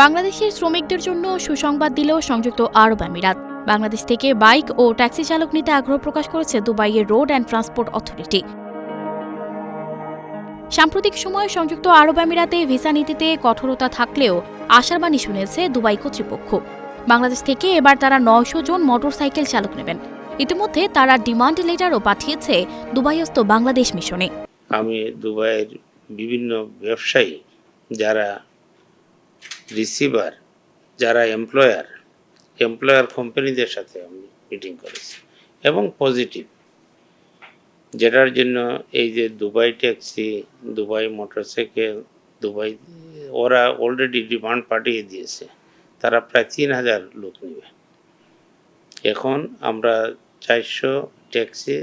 বাংলাদেশের শ্রমিকদের জন্য সুসংবাদ দিল সংযুক্ত আরব আমিরাত। বাংলাদেশ থেকে বাইক ও ট্যাক্সি চালক নিতে আগ্রহ প্রকাশ করেছে দুবাইয়ের রোড অ্যান্ড ট্রান্সপোর্ট অথরিটি। সাম্প্রতিক সময়ে সংযুক্ত আরব আমিরাতে ভিসা নীতিতে কঠোরতা থাকলেও আশার বাণী শুনেছে দুবাই কর্তৃপক্ষ। বাংলাদেশ থেকে এবার তারা নয়শো জন মোটরসাইকেল চালক নেবেন। ইতিমধ্যে তারা ডিমান্ড লেটারও পাঠিয়েছে দুবাইস্থ বাংলাদেশ মিশনে। আমি দুবাইয়ের বিভিন্ন ব্যবসায়ী যারা রিসিভার যারা এমপ্লয়ার এমপ্লয়ার কোম্পানিদের সাথে আমি মিটিং করেছি। এবং পজিটিভ যেটার জন্য এই যে Dubai taxi Dubai motorcycle Dubai, ওরা অলরেডি ডিমান্ড পাঠিয়ে দিয়েছে। তারা প্রায় তিন হাজার লোক নেবে। এখন আমরা চারশো ট্যাক্সি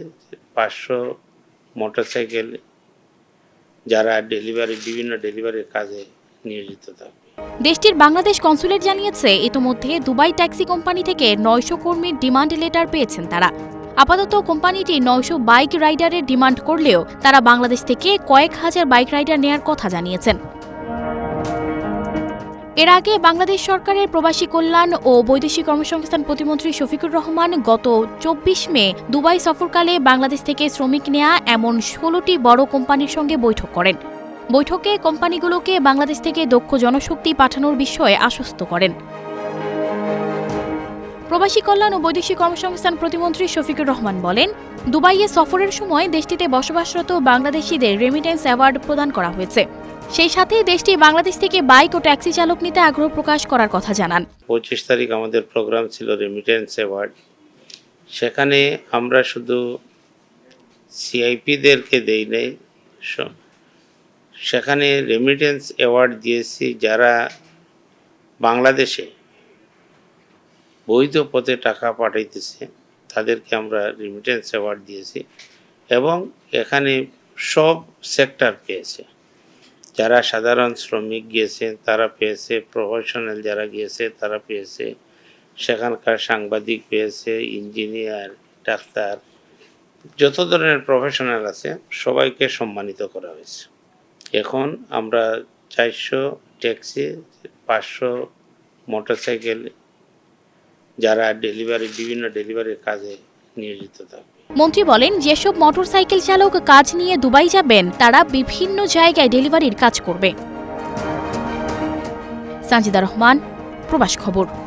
পাঁচশো মোটরসাইকেল যারা ডেলিভারি বিভিন্ন ডেলিভারির কাজে নিয়োজিত থাকবে। দেশটির বাংলাদেশ কনসুলেট জানিয়েছে, ইতোমধ্যে দুবাই ট্যাক্সি কোম্পানি থেকে নয়শো কর্মীর ডিমান্ড লেটার পেয়েছেন তারা। আপাতত কোম্পানিটি নয়শো বাইক রাইডারের ডিমান্ড করলেও তারা বাংলাদেশ থেকে কয়েক হাজার বাইক রাইডার নেয়ার কথা জানিয়েছেন। এর আগে বাংলাদেশ সরকারের প্রবাসী কল্যাণ ও বৈদেশিক কর্মসংস্থান প্রতিমন্ত্রী শফিকুর রহমান গত চব্বিশ মে দুবাই সফরকালে বাংলাদেশ থেকে শ্রমিক নেয়া এমন ষোলোটি বড় কোম্পানির সঙ্গে বৈঠক করেন। বৈঠকে কোম্পানিগুলোকে বাংলাদেশ থেকে দক্ষ জনশক্তি পাঠানোর বিষয়ে আশ্বস্ত করেন। প্রবাসী কল্যাণ ও বৈদেশিক কর্মসংস্থান প্রতিমন্ত্রী শফিকুর রহমান বলেন, দুবাইয়ে সফরের সময় দেশটিতে বসবাসরত বাংলাদেশিদের রেমিটেন্স অ্যাওয়ার্ড প্রদান করা হয়েছে। সেই সাথে দেশটি বাংলাদেশ থেকে বাইক ও ট্যাক্সি চালক নিতে আগ্রহ প্রকাশ করার কথা জানান। পঁচিশ তারিখ আমাদের প্রোগ্রাম ছিল রেমিটেন্স অ্যাওয়ার্ড সেখানে আমরা শুধু সিআইপিদেরকে দেই নাই সেখানে রেমিটেন্স অ্যাওয়ার্ড দিয়েছি যারা বাংলাদেশে বৈধ পথে টাকা পাঠাইতেছে, তাদেরকে আমরা রেমিটেন্স অ্যাওয়ার্ড দিয়েছি এবং এখানে সব সেক্টর পেয়েছে। যারা সাধারণ শ্রমিক গিয়েছেন তারা পেয়েছে প্রফেশনাল যারা গিয়েছে, তারা পেয়েছে। সেখানকার সাংবাদিক পেয়েছে ইঞ্জিনিয়ার ডাক্তার, যত ধরনের প্রফেশনাল আছে, সবাইকে সম্মানিত করা হয়েছে। এখন আমরা চারশো ট্যাক্সি, পাঁচশো মোটরসাইকেল যারা ডেলিভারি, বিভিন্ন ডেলিভারির কাজে নিয়োজিত থাকবে। মন্ত্রী বলেন, যেসব মোটরসাইকেল চালক কাজ নিয়ে দুবাই যাবেন, তারা বিভিন্ন জায়গায় ডেলিভারির কাজ করবে। সানজিদা রহমান, প্রবাস খবর।